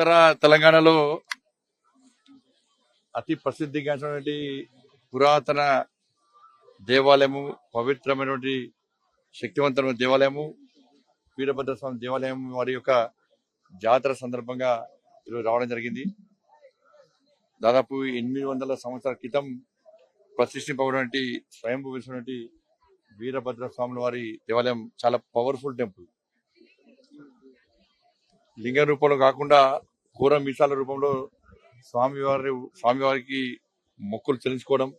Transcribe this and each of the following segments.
ఉత్తర తెలంగాణలో అతి ప్రసిద్ధిగాంచినటువంటి పురాతన దేవాలయము పవిత్రమైనటువంటి శక్తివంతమైన దేవాలయము వీరభద్ర స్వామి దేవాలయం వారి యొక్క జాతర సందర్భంగా ఈరోజు రావడం జరిగింది. దాదాపు ఎనిమిది వందల సంవత్సరాల క్రితం ప్రతిష్ఠింపబడినటువంటి స్వయంభూ వేసినటువంటి వీరభద్రస్వాముల వారి దేవాలయం చాలా పవర్ఫుల్ టెంపుల్ లింగ రూపంలో కాకుండా కూర మీసాల రూపంలో స్వామివారి స్వామివారికి మొక్కులు చెల్లించుకోవడం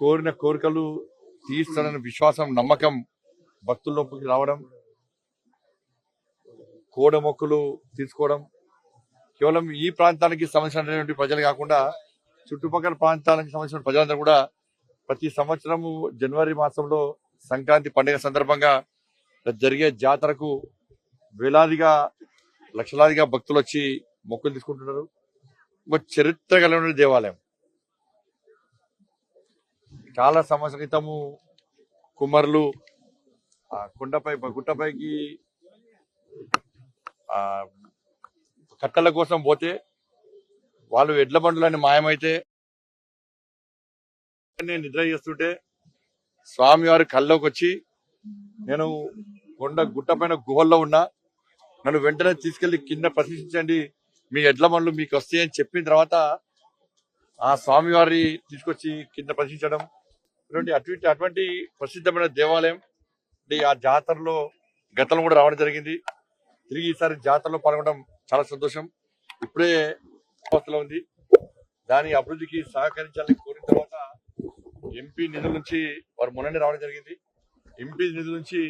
కోరిన కోరికలు తీర్చాలనే విశ్వాసం నమ్మకం భక్తుల్లోకి రావడం కోడ మొక్కులు తీసుకోవడం కేవలం ఈ ప్రాంతానికి సంబంధించినటువంటి ప్రజలు కాకుండా చుట్టుపక్కల ప్రాంతాలకు సంబంధించిన ప్రజలందరూ కూడా ప్రతి సంవత్సరము జనవరి మాసంలో సంక్రాంతి పండుగ సందర్భంగా జరిగే జాతరకు వేలాదిగా లక్షలాదిగా భక్తులు వచ్చి మొక్కులు తీసుకుంటున్నారు. ఒక చరిత్ర కలిగిన దేవాలయం. చాలా సంవత్సరాల క్రితము కుమ్మరులు ఆ కొండపై గుట్టపైకి ఆ కట్టల కోసం పోతే వాళ్ళు ఎడ్ల బండ్లని మాయమైతే నేను నిద్ర చేస్తుంటే స్వామివారి కల్లోకి వచ్చి నేను కొండ గుట్ట పైన గుహల్లో ఉన్నా నన్ను వెంటనే తీసుకెళ్ళి కింద ప్రతిష్ఠించండి మీ ఎడ్ల బండ్లు మీకు వస్తాయని చెప్పిన తర్వాత ఆ స్వామివారి తీసుకొచ్చి కింద ప్రశ్నించడం ఇటువంటి అటువంటి అటువంటి ప్రసిద్ధమైన దేవాలయం ఆ జాతరలో గతంలో కూడా రావడం జరిగింది. తిరిగి ఈసారి జాతరలో పాల్గొనడం చాలా సంతోషం. ఇప్పుడే అవస్థలో ఉంది. దాని అభివృద్ధికి సహకరించాలని కోరిన తర్వాత ఎంపీ నిధుల నుంచి వారు మొన్ననే రావడం జరిగింది. ఎంపీ నిధుల నుంచి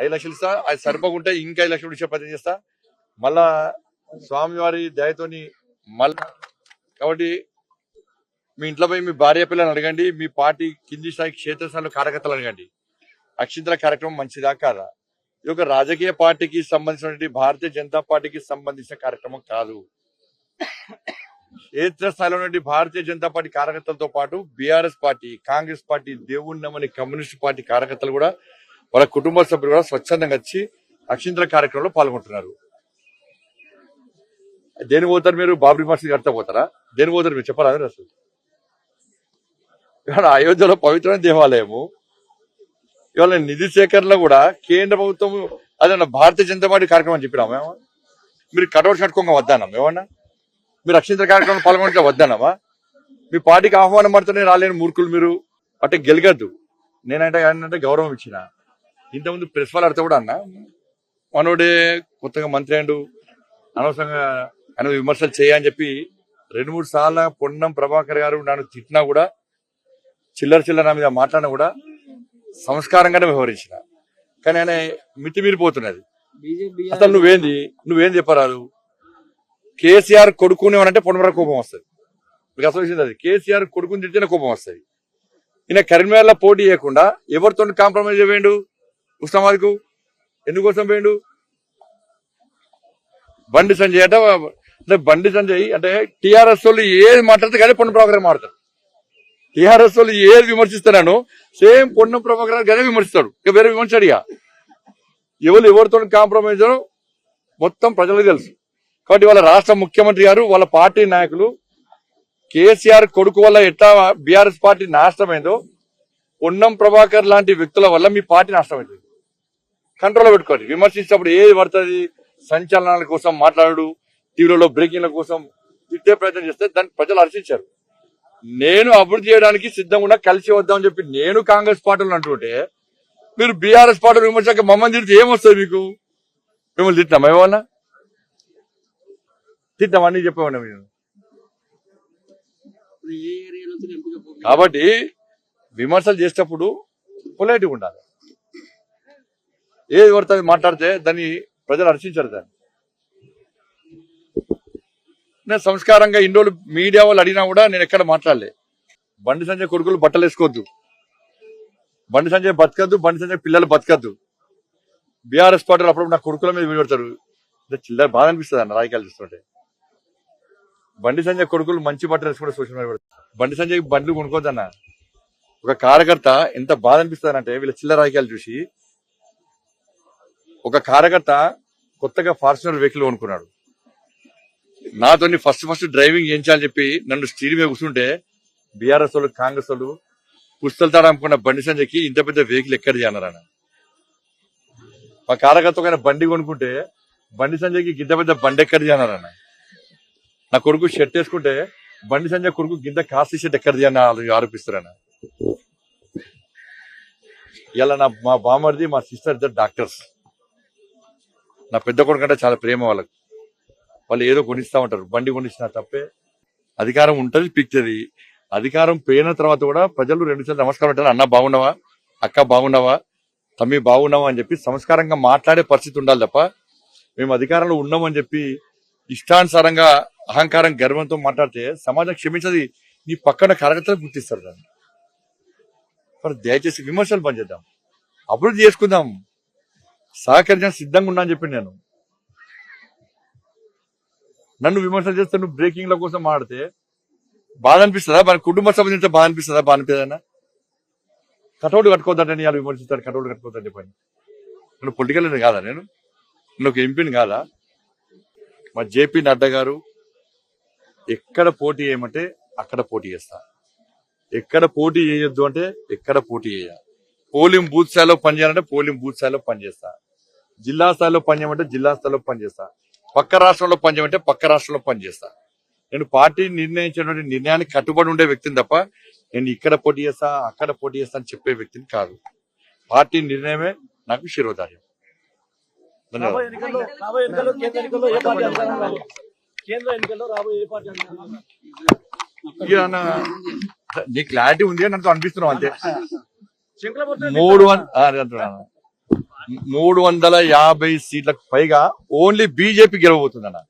ఐదు లక్షలు ఇస్తా. అది సరిపోకుంటే ఇంకా ఐదు లక్షలు ఇచ్చే ప్రయత్నం చేస్తా. మళ్ళా స్వామివారి దయతోని మళ్ళా కాబట్టి మీ ఇంట్లో పోయి మీ భార్య పిల్లలు అడగండి మీ పార్టీ కింది స్థాయి క్షేత్రస్థాయిలో కార్యకర్తలు అడగండి. అక్షింతల కార్యక్రమం మంచిదా కాదా? ఇది ఒక రాజకీయ పార్టీకి సంబంధించినటువంటి భారతీయ జనతా పార్టీకి సంబంధించిన కార్యక్రమం కాదు. క్షేత్రస్థాయిలో ఉన్నటువంటి భారతీయ జనతా పార్టీ కార్యకర్తలతో పాటు బీఆర్ఎస్ పార్టీ కాంగ్రెస్ పార్టీ దేవుణ్ణమని కమ్యూనిస్ట్ పార్టీ కార్యకర్తలు కూడా వాళ్ళ కుటుంబ సభ్యులు కూడా స్వచ్ఛందంగా వచ్చి అక్షింతల కార్యక్రమంలో పాల్గొంటున్నారు. దేని పోతారు మీరు? బాబ్రీ మసీద్ కడతా పోతారా? దేని పోతారు మీరు? చెప్పరా మీరు అసలు? ఇవాళ అయోధ్యలో పవిత్రమైన దేవాలయము. ఇవాళ నిధి సేకరణలో కూడా కేంద్ర ప్రభుత్వం అదే భారతీయ జనతా పార్టీ కార్యక్రమం మేము మీరు కటౌట్ కట్టుకోగా వద్దానం ఏమన్నా? మీరు అక్షింతల కార్యక్రమం పాల్గొనట్లే వద్దానమ్మా మీ పార్టీకి ఆహ్వానం పడుతూనే రాలేని మూర్ఖులు మీరు. అంటే గెలగద్దు. నేనంటే ఏంటంటే గౌరవం ఇచ్చిన. ఇంతకుముందు ప్రెస్ అడితే కూడా అన్న. మనోడే కొత్తగా మంత్రి అండు అనవసరంగా ఆయన విమర్శలు చేయని చెప్పి రెండు మూడు సార్లు పొన్నం ప్రభాకర్ గారు నన్ను తిట్టినా కూడా చిల్లర చిల్లర నా మీద మాట్లాడినా కూడా సంస్కారంగానే వ్యవహరించిన. కానీ ఆయన మితిమీరిపోతున్నది. అసలు నువ్వేంది? నువ్వేం చెప్పరాదు? కేసీఆర్ కొడుకుని అంటే పొన్నమర కోపం వస్తుంది. మీకు అసలు విషయం అది కేసీఆర్ కొడుకుని తిడితేనే కోపం వస్తుంది. ఈయన కరీంనగర్లో పోటీ చేయకుండా ఎవరితో కాంప్రమైజ్ చేయండు? ఉస్మాబాద్కు ఎందుకోసం పోయిండు? బండి సంజయ్ అంటే అంటే బండి సంజయ్ అంటే టీఆర్ఎస్ వాళ్ళు ఏది మాట్లాడితే కానీ పొన్న ప్రభాకర్ మాట్లాడతారు టీఆర్ఎస్ వాళ్ళు ఏది విమర్శిస్తున్నాను సేమ్ పొన్నం ప్రభాకర్ గానే విమర్శిస్తాడు. ఇక వేరే విమర్శడు ఇక ఎవరు ఎవరితో కాంప్రమైజ్ మొత్తం ప్రజలకు తెలుసు. కాబట్టి వాళ్ళ రాష్ట్ర ముఖ్యమంత్రి గారు వాళ్ళ పార్టీ నాయకులు కేసీఆర్ కొడుకు వల్ల ఎట్లా బీఆర్ఎస్ పార్టీ నాశనమైందో పొన్నం ప్రభాకర్ లాంటి వ్యక్తుల వల్ల మీ పార్టీ నాశనమైంది. కంట్రోల్ పెట్టుకోండి. విమర్శించినప్పుడు ఏది పడుతుంది? సంచలనాల కోసం మాట్లాడు. టీవీలలో బ్రేకింగ్ల కోసం తిట్టే ప్రయత్నం చేస్తే దాన్ని ప్రజలు హర్షించారు. నేను అభివృద్ధి చేయడానికి సిద్ధంగా ఉన్నా కలిసి వద్దామని చెప్పి నేను కాంగ్రెస్ పార్టీలు అంటుంటే మీరు బీఆర్ఎస్ పార్టీ విమర్శక మమ్మల్ని తిడితే ఏమొస్తుంది మీకు? మిమ్మల్ని తిట్టాం ఏమన్నా? తిట్టామని చెప్పేవాడినా మీరు. కాబట్టి విమర్శలు చేసేటప్పుడు పొలైట్గా ఉండాలి. ఏది పడుతుంది మాట్లాడితే దాన్ని ప్రజలు హర్షించారు దాన్ని. నేను సంస్కారంగా ఇన్ని రోజులు మీడియా వాళ్ళు అడిగినా కూడా నేను ఎక్కడ మాట్లాడలే. బండి సంజయ్ కొడుకులు బట్టలు వేసుకోవద్దు. బండి సంజయ్ బతకద్దు బండి సంజయ్ పిల్లలు బతకద్దు. బీఆర్ఎస్ పార్టీలు అప్పుడు నా కొడుకుల మీద విడిపెడతారు చిల్లర బాధ అనిపిస్తుంది అన్న రాజకీయాలు చూస్తుంటే. బండి సంజయ్ కొడుకులు మంచి బట్టలు వేసుకుంటే సోషల్ మీడియా బండి సంజయ్ బండ్లు కొనుక్కోద్దన్న ఒక కార్యకర్త ఎంత బాధ అనిపిస్తుంది అంటే వీళ్ళ చిల్లర రాజకీయాలు చూసి ఒక కార్యకర్త కొత్తగా ఫార్చునర్ వెహికల్ కొనుక్కున్నాడు. నాతో ఫస్ట్ ఫస్ట్ డ్రైవింగ్ చేయించాలని చెప్పి నన్ను స్టీల్ మీద కూర్చుంటే బీఆర్ఎస్ వాళ్ళు కాంగ్రెస్ వాళ్ళు పుస్తలు తాడనుకున్న బండి సంజయ్కి ఇంత పెద్ద వెహికల్ ఎక్కడ చేయన్నారన్న మా కార్యకర్తకైనా బండి కొనుక్కుంటే బండి సంజయ్కి గింత పెద్ద బండి ఎక్కడ చేయన్నారన్న నా కొడుకు షర్ట్ వేసుకుంటే బండి సంజయ్ కొడుకు గింత కాస్త షర్ట్ ఎక్కడ చేయని ఆరోపిస్తారన్న ఇలా నా మా బామర్ది మా సిస్టర్ ఇద్దరు డాక్టర్స్ నా పెద్ద కొడుకు అంటే చాలా ప్రేమ వాళ్ళకు. వాళ్ళు ఏదో కొనిస్తా ఉంటారు. బండి కొనిస్తున్నా తప్పే. అధికారం ఉంటుంది పిక్తది అధికారం పోయిన తర్వాత కూడా ప్రజలు రెండు సార్లు నమస్కారం ఉంటారు అన్న బాగున్నావా? అక్క బాగున్నావా? తమ్మి బాగున్నావా? అని చెప్పి సంస్కారంగా మాట్లాడే పరిస్థితి ఉండాలి తప్ప మేము అధికారంలో ఉన్నామని చెప్పి ఇష్టానుసారంగా అహంకారం గర్వంతో మాట్లాడితే సమాజం క్షమించది. నీ పక్కన కార్యకర్తలు గుర్తిస్తారు దాన్ని. మరి దయచేసి విమర్శలు పనిచేద్దాం చేద్దాం. అభివృద్ధి చేసుకుందాం. సహకరించడానికి సిద్ధంగా ఉన్నా అని చెప్పి నేను నన్ను విమర్శలు చేస్తే నువ్వు బ్రేకింగ్ల కోసం ఆడితే బాధ అనిపిస్తుందా? మన కుటుంబ సంబంధించిన బాధ అనిపిస్తుందా? బాధ అనిపిస్తుందా కటౌట్ కట్టుకోవద్దంటే వాళ్ళు విమర్శిస్తాడు కటౌట్ కట్టుకోవద్దని చెప్పని నేను పొలిటికల్ కాదా నేను? నేను ఒక ఎంపీని కాదా? మా జేపీ నడ్డా గారు ఎక్కడ పోటీ చేయమంటే అక్కడ పోటీ చేస్తా. ఎక్కడ పోటీ చేయొద్దు అంటే ఎక్కడ పోటీ చేయ. పోలింగ్ బూత్ స్థాయిలో పనిచేయాలంటే పోలింగ్ బూత్ స్థాయిలో పనిచేస్తా జిల్లా స్థాయిలో పనిచేయమంటే జిల్లా స్థాయిలో పనిచేస్తా పక్క రాష్ట్రంలో పనిచేయమంటే పక్క రాష్ట్రంలో పనిచేస్తా. నేను పార్టీ నిర్ణయించినటువంటి నిర్ణయానికి కట్టుబడి ఉండే వ్యక్తిని తప్ప నేను ఇక్కడ పోటీ చేస్తా అక్కడ పోటీ చేస్తా అని చెప్పే వ్యక్తిని కాదు. పార్టీ నిర్ణయమే నాకు శిరోధార్యం. నా- క్లారిటీ ఉంది అని నాకు అనిపిస్తున్నావు అంతే. మూడు అంటున్నాను. మూడు వందల యాభై సీట్లకు పైగా ఓన్లీ బీజేపీ గెలవబోతుంది అన్న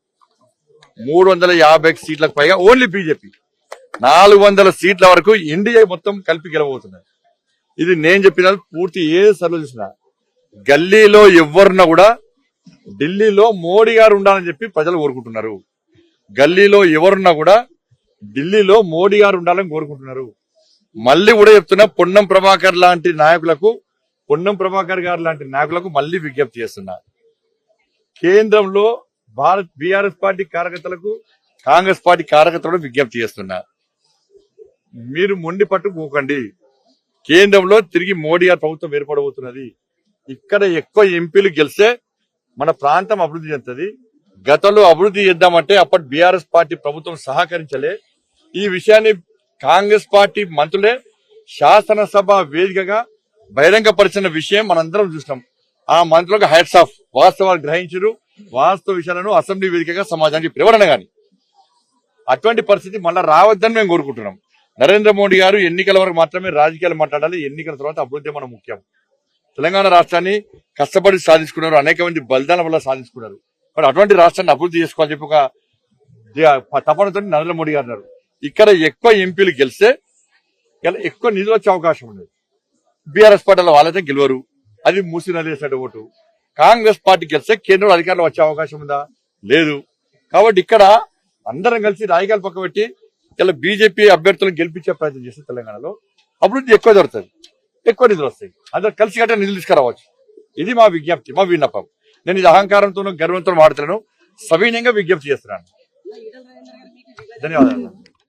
మూడు వందల యాభై సీట్లకు పైగా ఓన్లీ బీజేపీ. నాలుగు వందల సీట్ల వరకు ఎన్డీఏ మొత్తం కలిపి గెలవబోతున్నారు ఇది నేను చెప్పిన పూర్తి ఏ సర్వ చూసిన. గల్లీలో ఎవరున్నా కూడా ఢిల్లీలో మోడీ గారు ఉండాలని చెప్పి ప్రజలు కోరుకుంటున్నారు. గల్లీలో ఎవరున్నా కూడా ఢిల్లీలో మోడీ గారు ఉండాలని కోరుకుంటున్నారు. మళ్ళీ కూడా చెప్తున్నా పొన్నం ప్రభాకర్ లాంటి నాయకులకు పొన్నం ప్రభాకర్ గారు లాంటి నాయకులకు మళ్ళీ విజ్ఞప్తి చేస్తున్నారు కేంద్రంలో భారత్ బీఆర్ఎస్ పార్టీ కార్యకర్తలకు కాంగ్రెస్ పార్టీ కార్యకర్తలకు విజ్ఞప్తి చేస్తున్నారు మీరు మొండి పట్టుకోకండి. కేంద్రంలో తిరిగి మోడీ గారి ప్రభుత్వం ఏర్పడబోతున్నది. ఇక్కడ ఎక్కువ ఎంపీలు గెలిస్తే మన ప్రాంతం అభివృద్ధి చెందుతుంది. గతంలో అభివృద్ధి చేద్దామంటే అప్పటి బీఆర్ఎస్ పార్టీ ప్రభుత్వం సహకరించలే. ఈ విషయాన్ని కాంగ్రెస్ పార్టీ మంత్రులే శాసనసభ వేదికగా బహిరంగపరిచిన విషయం మనందరం చూసినాం. ఆ మంత్రులకు హెడ్స్ ఆఫ్ వాస్తవాలు గ్రహించరు. వాస్తవ విషయాలను అసెంబ్లీ వేదికగా సమాజానికి ఎవరన్నా గాని అటువంటి పరిస్థితి మళ్ళా రావద్దని మేము కోరుకుంటున్నాం. నరేంద్ర మోడీ గారు ఎన్నికల వరకు మాత్రమే రాజకీయాలు మాట్లాడాలి. ఎన్నికల తర్వాత అభివృద్ధి మన ముఖ్యం. తెలంగాణ రాష్ట్రాన్ని కష్టపడి సాధించుకున్నారు. అనేక మంది బలిదానం వల్ల సాధించుకున్నారు. మరి అటువంటి రాష్ట్రాన్ని అభివృద్ధి చేసుకోవాలని చెప్పి ఒక తపనతో నరేంద్ర మోడీ గారు అన్నారు. ఇక్కడ ఎక్కువ ఎంపీలు గెలిస్తే ఎక్కువ నిధులు వచ్చే అవకాశం ఉంది బీఆర్ఎస్ పార్టీలో వాళ్ళైతే గెలవరు. అది మూసి ఓటు. కాంగ్రెస్ పార్టీ గెలిస్తే కేంద్రంలో అధికారులు వచ్చే అవకాశం ఉందా? లేదు. కాబట్టి ఇక్కడ అందరం కలిసి రాజకీయాలు పక్క పెట్టి ఇలా బీజేపీ అభ్యర్థులను గెలిపించే ప్రయత్నం చేస్తే తెలంగాణలో అభివృద్ధి ఎక్కువ దొరుకుతుంది ఎక్కువ నిధులు వస్తాయి. అందరు కలిసి కట్టే నిధులు తీసుకురావచ్చు. ఇది మా విజ్ఞప్తి మా విన్నపం. నేను ఇది అహంకారంతోనూ గర్వంతో మాడుతున్నాను సవీనంగా విజ్ఞప్తి చేస్తున్నాను. ధన్యవాదాలు.